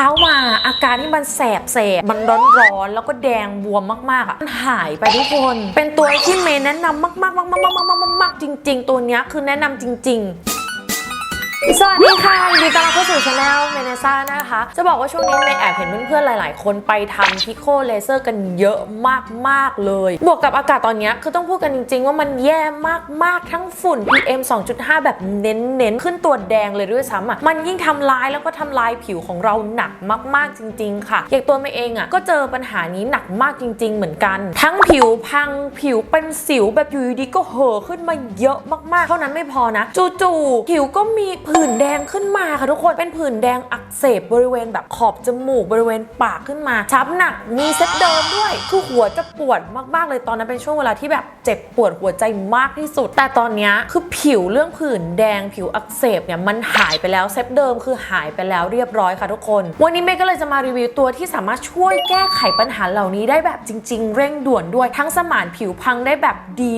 ช้ามาอาการที่มันแสบแสบมันร้อนร้อนๆแล้วก็แดงบวมมากๆอะมันหายไปทุกคน เป็นตัวที่เมย์แนะนำมากๆมากๆมากๆมากๆมากๆมากๆจริง ๆ ตัวเนี้ยคือแนะนำจริง ๆ สวัสดีค่ะยินดีต้อนรับเข้าสู่ช anel เมเนซ่านะคะ จะบอกว่าช่วงนี้เมย์แอบเห็นเพื่อนๆ หลายๆ คนไปทำพิโคเลเซอร์กันเยอะมากๆเลย บวกกับอากาศตอนนี้คือต้องพูดกันจริง ๆ ว่ามันแย่มากๆ ทั้งฝุ่น PM 2.5 แบบเน้นๆ ขึ้นตัวแดงเลยด้วยซ้ำอะ มันยิ่งทำร้ายแล้วก็ทำลายผิวของเราหนักมากๆ จริง ๆ ค่ะอย่างตัวเมย์เองอะก็เจอปัญหานี้หนักมากจริง ๆ เหมือนกัน ทั้งผิวพังผิวเป็นสิวแบบอยู่ดีๆก็เห่อขึ้นมาเยอะมากๆ เท่านั้นไม่พอนะจู่ๆผิวก็มีผื่นแดงขึ้นมาค่ะทุกคนเป็นผื่นแดงอักเสบบริเวณแบบขอบจมูกบริเวณปากขึ้นมาช้ำหนักมีเซ็ตเดิมด้วยคือหัวจะปวดมากๆเลยตอนนั้นเป็นช่วงเวลาที่แบบเจ็บปวดหัวใจมากที่สุด แต่ตอนนี้คือผิวเรื่องผื่นแดงผิวอักเสบเนี่ยมันหายไปแล้วเซ็ตเดิมคือหายไปแล้วเรียบร้อยค่ะทุกคน วันนี้เมย์ก็เลยจะมารีวิวตัวที่สามารถช่วยแก้ไขปัญหาเหล่านี้ได้แบบจริง ๆ เร่งด่วนด้วยทั้งสมานผิวพังได้แบบดี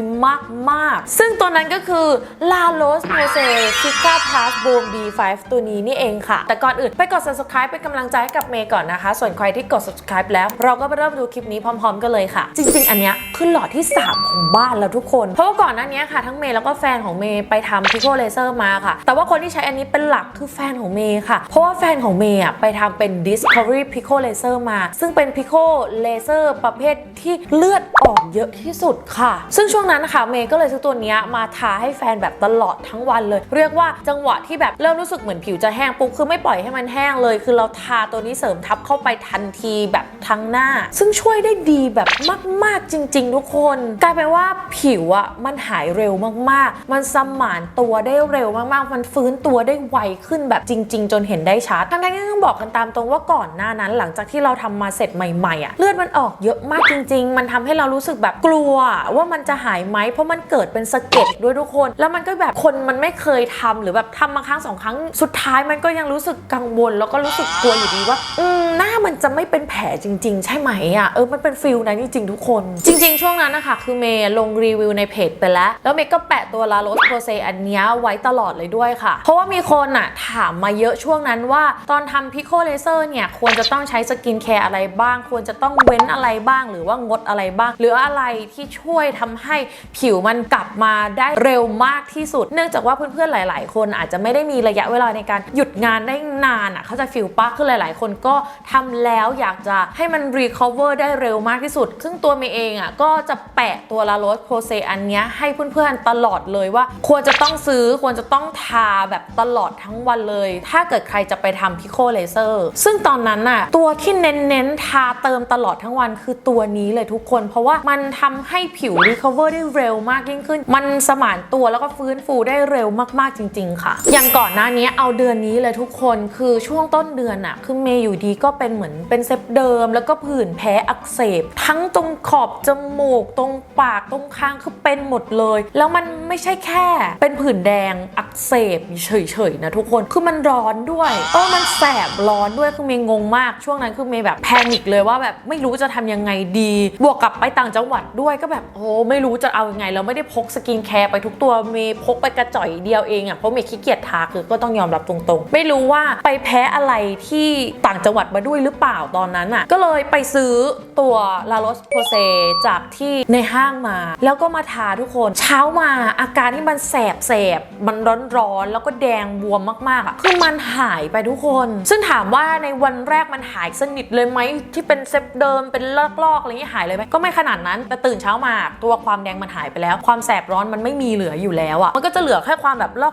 มากๆ ซึ่งตัวนั้นก็คือ La Rose Posay Cica Plus Boom B5 ตัวนี้นี่เองค่ะ แต่ก่อนอื่นไปกด subscribe เป็นกำลังใจให้กับเมย์ก่อนนะคะ ส่วนใครที่กด subscribe แล้ว เราก็ไปเริ่มดูคลิปนี้พร้อม ๆ กันเลยค่ะ จริง ๆ อันเนี้ยคือหลอดที่ 3 ของบ้านแล้วทุกคน เพราะว่าก่อนหน้านี้ค่ะ ทั้งเมย์แล้วก็แฟนของเมย์ไปทำพิโคเลเซอร์มาค่ะ แต่ว่าคนที่ใช้อันนี้เป็นหลักคือแฟนของเมย์ค่ะ เพราะว่าแฟนของเมย์อะไปทำเป็น Discovery Pico Laser มา ซึ่งเป็น Pico Laser ประเภทที่เลือดออกเยอะที่สุดค่ะ ซึ่งช่วงนั้นนะคะเมย์ก็เลยซื้อตัวนี้มาทาให้แฟนแบบตลอดทั้งวันเลย เรียกว่าจังหวะที่แบบเริ่มรู้สึกเหมือนผิวจะแห้งปุ๊บคือไม่ปล่อยให้มันแห้งเลย คือเราทาตัวนี้เสริมทับเข้าไปทันทีแบบทั้งหน้า ซึ่งช่วยได้ดีแบบมาก ๆ จริง ๆ ทุกคน กลายเป็นว่าผิวอะมันหายเร็วมาก ๆ มันสมานตัวได้เร็วมาก ๆ มันฟื้นตัวได้ไวขึ้นแบบจริง ๆ จนเห็นได้ชัดทั้งๆที่ต้องบอกกันตามตรงว่าก่อนหน้านั้นหลังจากที่เราทำมาเสร็จใหม่ๆอะเลือดมันออกเยอะมากจริง ๆ มันทำให้เรารู้สึกแบบกลัวว่ามันจะหายไหมเพราะมันเกิดเป็นสะเก็ดด้วยทุกคน แล้วมันก็แบบคนมันไม่เคยทำหรือแบบทำมาครั้งสองครั้ง สุดท้ายมันก็ยังรู้สึกกังวล แล้วก็รู้สึกกลัวอยู่ดีว่า อืมหน้ามันจะไม่เป็นแผลจริง ๆ ใช่ไหมอะเออมันเป็นฟิลนั้นจริงๆทุกคน จริง ๆ ช่วงนั้นนะคะคือเมย์ลงรีวิวในเพจไปแล้ว แล้วเมย์ก็แปะตัวลาโรสโพเซอันนี้ไว้ตลอดเลยด้วยค่ะ เพราะว่ามีคนอะถามมาเยอะช่วงนั้นว่าตอนทำพิโคเลเซอร์เนี่ยควรจะต้องใช้สกินแคร์อะไรบ้าง ควรจะต้องเว้นอะไรบ้าง หรือว่างดอะไรบ้าง หรืออะไรที่ช่วยทำให้ผิวมันกลับมาได้เร็วมากที่สุด เนื่องจากว่าเพื่อนๆหลาย ๆ คนอาจจะไม่ได้มีระยะเวลาในการหยุดงานได้นานอะเขาจะฟิลปะคือหลาย ๆ คนก็ทำแล้วอยากจะให้มัน recover ได้เร็วมากที่สุด ซึ่งตัวเมย์เองอะก็จะแปะตัวลาโรสโพเซอันเนี้ยให้เพื่อน ๆ ตลอดเลยว่า ควรจะต้องซื้อควรจะต้องทาแบบตลอดทั้งวันเลย ถ้าเกิดใครจะไปทำพิโคเลเซอร์ซึ่งตอนนั้นน่ะตัวที่เน้นๆทาเติมตลอดทั้งวันคือตัวนี้เลยทุกคน เพราะว่ามันทำให้ผิว recover ได้เร็วมากยิ่งขึ้น มันสมานตัวแล้วก็ฟื้นฟูได้เร็วมากๆจริง ๆ ค่ะอย่างก่อนหน้านี้เอาเดือนนี้เลยทุกคนคือช่วงต้นเดือนน่ะคือเมย์อยู่ดีก็เป็นเหมือนเป็นเซฟเดิม แล้วก็ผื่นแพ้อักเสบ ทั้งตรงขอบจมูก ตรงปากตรงคางคือเป็นหมดเลย แล้วมันไม่ใช่แค่เป็นผื่นแดงอักเสบเฉยๆนะทุกคนคือมันร้อนด้วยเออมันแสบร้อนด้วยคือเมย์งงมาก ช่วงนั้นคือเมย์แบบแพนิคเลยว่าแบบไม่รู้จะทำยังไงดี บวกกับไปต่างจังหวัดด้วยก็แบบโอ้ไม่รู้จะเอายังไงแล้วไม่ได้พกสกินแคร์ไปทุกตัวเมย์พกไปกระจ่อยเดียวเองอะเพราะเมย์ขี้เกียจทาคือก็ต้องยอมรับตรงๆ ไม่รู้ว่าไปแพ้อะไรที่ต่างจังหวัดมาด้วยหรือเปล่าตอนนั้นอะ่ะ ก็เลยไปซื้อตัวลาโรสโพเซจากที่ในห้างมา แล้วก็มาทาทุกคนเช้ามาอาการที่มันแสบแสบมันร้อนๆ แล้วก็แดงบวมมากๆอะ่ะคือมันหายไปทุกคน ซึ่งถามว่าในวันแรกมันหายสนิทเลยไหมที่เป็นเซฟเดิมเป็นลอกๆอะไรอย่างนี้หายเลยไหมก็ไม่ขนาดนั้นแต่ตื่นเช้ามาตัวความแดงมันหายไปแล้ว ความแสบร้อนมันไม่มีเหลืออยู่แล้วอะ่ะมันก็จะเหลือแค่ความแบบล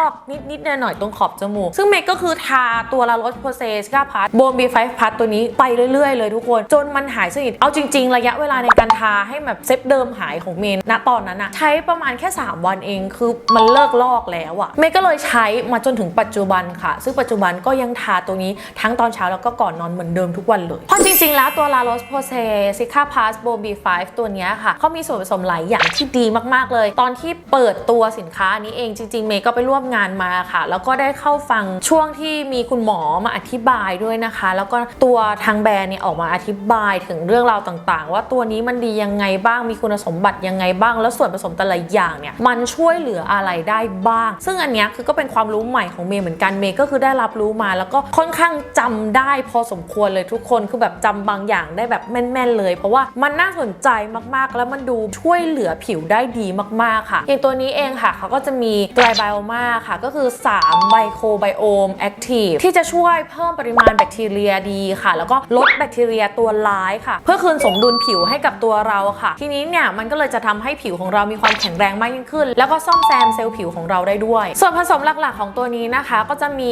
อกๆนิดๆหน่อยๆตรงขอบจมูก ซึ่งเมย์ก็คือทาตัวลาโรสโพเซสกาพาร์ตโบมบีไฟพาร์ตตัวนี้ไปเรื่อยๆ เลยทุกคน จนมันหายสนิทเอาจริง ๆ ระยะเวลาในการทาให้แบบเซฟเดิมหายของเมย์ณตอนนั้นอะใช้ประมาณแค่ 3 วันเองคือมันเลิกลอกแล้วอะเมย์ก็เลยใช้มาจนถึงปัจจุบันค่ะ ซึ่งปัจจุบันก็ยังทาตัวนี้ทั้งตอนเช้าแล้วก็ก่อนนอนเหมือนเดิมทุกวันเลยเพราะจริงๆ แล้วตัวลาโรสโพเซซิคาพาสโบบีไฟตัวนี้ค่ะเขามีส่วนผสมหลายอย่างที่ดีมากๆเลย ตอนที่เปิดตัวสินค้านี้เองจริงๆเมย์ก็ไปร่วมงานมาค่ะ แล้วก็ได้เข้าฟังช่วงที่มีคุณหมอมาอธิบายด้วยนะคะ แล้วก็ตัวทางแบรนด์เนี่ยออกมาอธิบายถึงเรื่องราวต่างๆ ว่าตัวนี้มันดียังไงบ้าง มีคุณสมบัติยังไงบ้าง แล้วส่วนผสมแต่ละอย่างเนี่ยมันช่วยเหลืออะไรได้บ้าง ซึ่งอันนี้คือก็เป็นความรู้ใหม่ของเมย์เหมือนกันเมย์ก็คือได้รับรู้มา แล้วก็ค่อนข้างจำได้พอสมควรเลยทุกคนคือแบบจำบางอย่างได้แบบแม่นๆเลย เพราะว่ามันน่าสนใจมากๆ แล้วมันดูช่วยเหลือผิวได้ดีมากๆค่ะอย่างตัวนี้เองค่ะเขาก็จะมีไกลไบโอมาค่ะก็็คือ3ไมโคไบโอมแอคทีฟที่จะช่วยเพิ่มปริมาณแบคทีเรียดีค่ะ แล้วก็ลดแบคทีเรียตัวร้ายค่ะ เพื่อคืนสมดุลผิวให้กับตัวเราค่ะ ทีนี้เนี่ยมันก็เลยจะทำให้ผิวของเรามีความแข็งแรงมากยิ่งขึ้น แล้วก็ซ่อมแซมเซลล์ผิวของเราได้ด้วย ส่วนผสมหลักๆ ของตัวนี้นะคะ ก็จะมี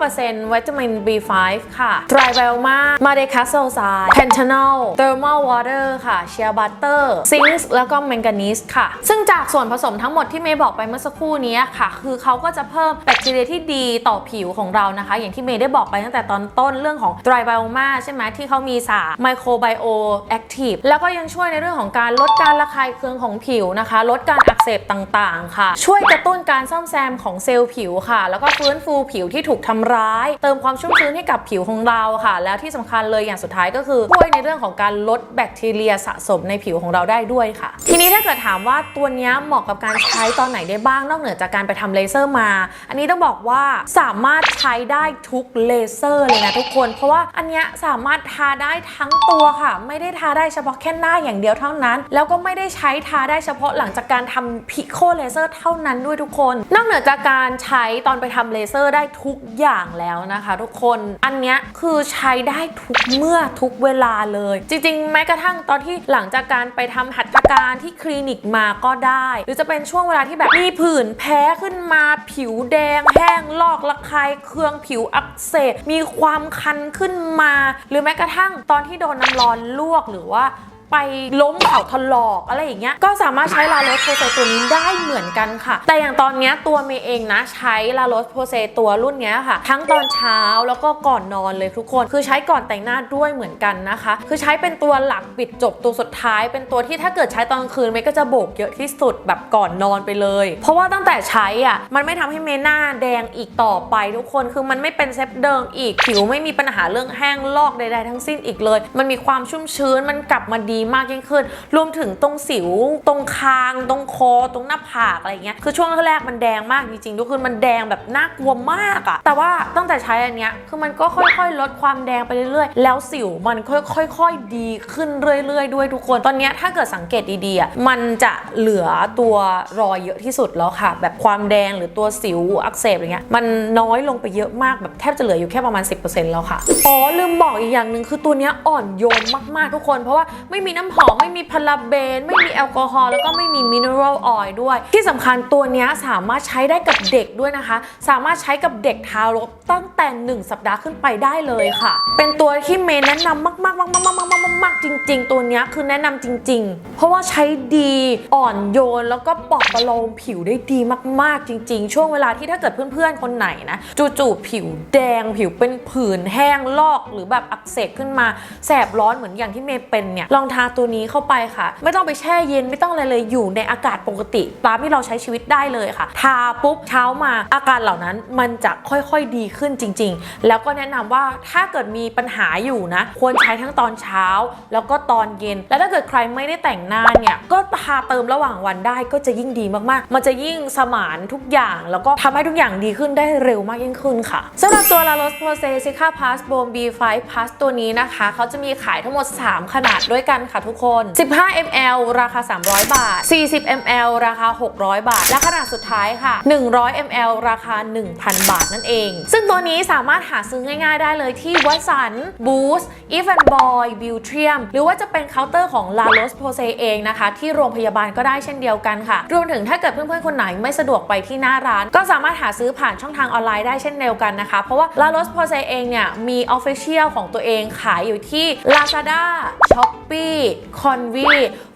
5%วิตามิน B5 ค่ะไตรไบโอมามาเดคาโซไซด์เพนทานอลเทอร์ม l ลวอเตอร์ค่ะเชียร์บัตเตอร์ซิงค์แล้วก็แมงกานีสค่ะ ซึ่งจากส่วนผสมทั้งหมดที่เมย์บอกไปเมื่อสักครู่นี้ค่ะ คือเขาก็จะเพิ่มแบคทีเรียที่ดีต่อผิวของเรานะคะ อย่างที่เมย์ได้บอกไปตั้งแต่ตอนต้นเรื่องของไตรไบโอมาใช่ไหมที่เขามีสารไมโครไบโอแอคทีฟแล้วก็ยังช่วยในเรื่องของการลดการระคายเคืองของผิวนะคะ ลดการอักเสบต่างๆ ค่ะ ช่วยกระตุ้นการซ่อมแซมของเซลล์ผิวค่ะ แล้วก็ฟื้นฟูผิวที่ถูกทำร้าย เติมความชุ่มชื้นให้กับผิวของเราค่ะ แล้วที่สำคัญเลยอย่างสุดท้ายก็คือช่วยในเรื่องของการลดแบคทีเรียสะสมในผิวของเราได้ด้วยค่ะ ทีนี้ถ้าเกิดถามว่าตัวนี้เหมาะกับการใช้ตอนไหนได้บ้างนอกเหนือจากการไปทำเลเซอร์มาอันนี้ต้องบอกว่าสามารถใช้ได้ทุกเลเซอร์เลยนะทุกคน เพราะว่าอันเนี้ยสามารถทาได้ทั้งตัวค่ะ ไม่ได้ทาได้เฉพาะแค่หน้าอย่างเดียวเท่านั้น แล้วก็ไม่ได้ใช้ทาได้เฉพาะหลังจากการทำพิโคเลเซอร์เท่านั้นด้วยทุกคน นอกเหนือจากการใช้ตอนไปทำเลเซอร์ได้ทุกอย่างแล้วนะคะ ทุกคนอันเนี้ยคือใช้ได้ทุกเมื่อทุกเวลาเลย จริง ๆ แม้กระทั่งตอนที่หลังจากการไปทำหัตถการที่คลินิกมาก็ได้ หรือจะเป็นช่วงเวลาที่แบบมีผื่นแพ้ขึ้นมาผิวแดง แห้งลอกระคายเคืองผิวอักเสบมีความคันขึ้นมา หรือแม้กระทั่งตอนที่โดนน้ำร้อนลวกหรือว่า ไปล้มเข่าถลอกอะไรอย่างเงี้ยก็สามารถใช้ลาโรสโพเซตัวนี้ได้เหมือนกันค่ะ แต่อย่างตอนเนี้ยตัวเมย์เองนะใช้ลาโรสโพเซตัวรุ่นเนี้ยค่ะ ทั้งตอนเช้าแล้วก็ก่อนนอนเลยทุกคน คือใช้ก่อนแต่งหน้าด้วยเหมือนกันนะคะ คือใช้เป็นตัวหลักปิดจบตัวสุดท้าย เป็นตัวที่ถ้าเกิดใช้ตอนคืนเมย์ก็จะโบกเยอะที่สุดแบบก่อนนอนไปเลย เพราะว่าตั้งแต่ใช้อะมันไม่ทำให้เมย์หน้าแดงอีกต่อไปทุกคนคือมันไม่เป็นเซฟเดิมอีกผิวไม่มีปัญหาเรื่องแห้งลอกใดๆทั้งสิ้นอีกเลย มันมีความชุ่มชื้นมันกลับมาดีมากยิ่งขึ้น รวมถึงตรงสิว ตรงคาง ตรงคอ ตรงหน้าผากอะไรเงี้ย คือช่วงแรกมันแดงมากจริงๆทุกคนมันแดงแบบน่ากลัวมากอะแต่ว่าตั้งแต่ใช้อันเนี้ย คือมันก็ค่อยๆ ลดความแดงไปเรื่อยๆ แล้วสิวมันค่อยๆ ดีขึ้นเรื่อยๆ ด้วยทุกคน ตอนเนี้ยถ้าเกิดสังเกตดีๆอะมันจะเหลือตัวรอยเยอะที่สุดแล้วค่ะ แบบความแดงหรือตัวสิวอักเสบอะไรเงี้ย มันน้อยลงไปเยอะมากแบบแทบจะเหลืออยู่แค่ประมาณ 10%แล้วค่ะ อ๋อลืมบอกอีกอย่างหนึ่งคือตัวเนี้ยอ่อนโยนมากๆทุกคน เพราะว่าไม่มีน้ำหอม ไม่มีพาราเบน ไม่มีแอลกอฮอล์แล้วก็ไม่มีมินเนอรัลออยล์ด้วย ที่สำคัญตัวนี้สามารถใช้ได้กับเด็กด้วยนะคะ สามารถใช้กับเด็กทารกตั้งแต่ 1 สัปดาห์ขึ้นไปได้เลยค่ะ เป็นตัวที่เมย์แนะนำมากๆมากๆมากๆมากๆมากๆจริง ๆ ตัวนี้คือแนะนำจริง ๆ เพราะว่าใช้ดีอ่อนโยนแล้วก็ปลอบประโลมผิวได้ดีมากๆจริง ๆ ช่วงเวลาที่ถ้าเกิดเพื่อนๆคนไหนนะจู่ๆผิวแดงผิวเป็นผื่นแห้งลอกหรือแบบอักเสบขึ้นมาแสบร้อนเหมือนอย่างที่เมย์เป็นเนี่ยลองททาตัวนี้เข้าไปค่ะ ไม่ต้องไปแช่เย็นไม่ต้องอะไรเลยอยู่ในอากาศปกติตามที่เราใช้ชีวิตได้เลยค่ะ ทาปุ๊บเช้ามาอาการเหล่านั้นมันจะค่อยๆดีขึ้นจริง ๆ แล้วก็แนะนำว่าถ้าเกิดมีปัญหาอยู่นะ ควรใช้ทั้งตอนเช้า แล้วก็ตอนเย็น และถ้าเกิดใครไม่ได้แต่งหน้าเนี่ยก็ทาเติมระหว่างวันได้ก็จะยิ่งดีมากๆ มันจะยิ่งสมานทุกอย่างแล้วก็ทำให้ทุกอย่างดีขึ้นได้เร็วมากยิ่งขึ้นค่ะสำหรับตัว La Roche Posay Cica Plus Bone B5 Plus ตัวนี้นะคะเขาจะมีขายทั้งหมด 3 ขนาดด้วยกันค่ะทุกคน 15 ml ราคา 300 บาท 40 ml ราคา 600 บาท และขนาดสุดท้ายค่ะ 100 ml ราคา 1,000 บาทนั่นเอง ซึ่งตัวนี้สามารถหาซื้อง่ายๆได้เลยที่วัสัน Boost e v a n Boy Beautrium หรือว่าจะเป็นเคาน์เตอร์ของ La Roche Posay เองนะคะ ที่โรงพยาบาลก็ได้เช่นเดียวกันค่ะ รวมถึงถ้าเกิดเพื่อนๆ คนไหนไม่สะดวกไปที่หน้าร้าน ก็สามารถหาซื้อผ่านช่องทางออนไลน์ได้เช่นเดียวกันนะคะ เพราะว่า La Roche Posay เองเนี่ยมี Official ของตัวเองขายอยู่ที่ Lazada Shopee คอนวี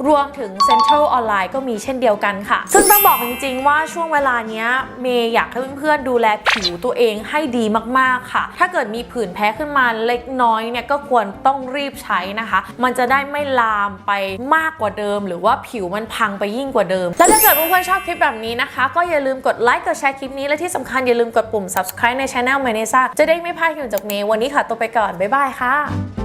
รวมถึง Central Online ก็มีเช่นเดียวกันค่ะ ซึ่งต้องบอกจริงๆว่าช่วงเวลานี้เมย์อยากให้เพื่อนๆดูแลผิวตัวเองให้ดีมากๆค่ะ ถ้าเกิดมีผื่นแพ้ขึ้นมาเล็กน้อยเนี่ยก็ควรต้องรีบใช้นะคะ มันจะได้ไม่ลามไปมากกว่าเดิม หรือว่าผิวมันพังไปยิ่งกว่าเดิม และถ้าเกิดเพื่อนๆชอบคลิปแบบนี้นะคะ ก็อย่าลืมกดไลค์กดแชร์คลิปนี้และที่สำคัญอย่าลืมกดปุ่ม subscribe ใน channel เมเนซ่าจะได้ไม่พลาดคลิปจากเมย์วันนี้ค่ะตัวไปก่อนบ๊ายบายค่ะ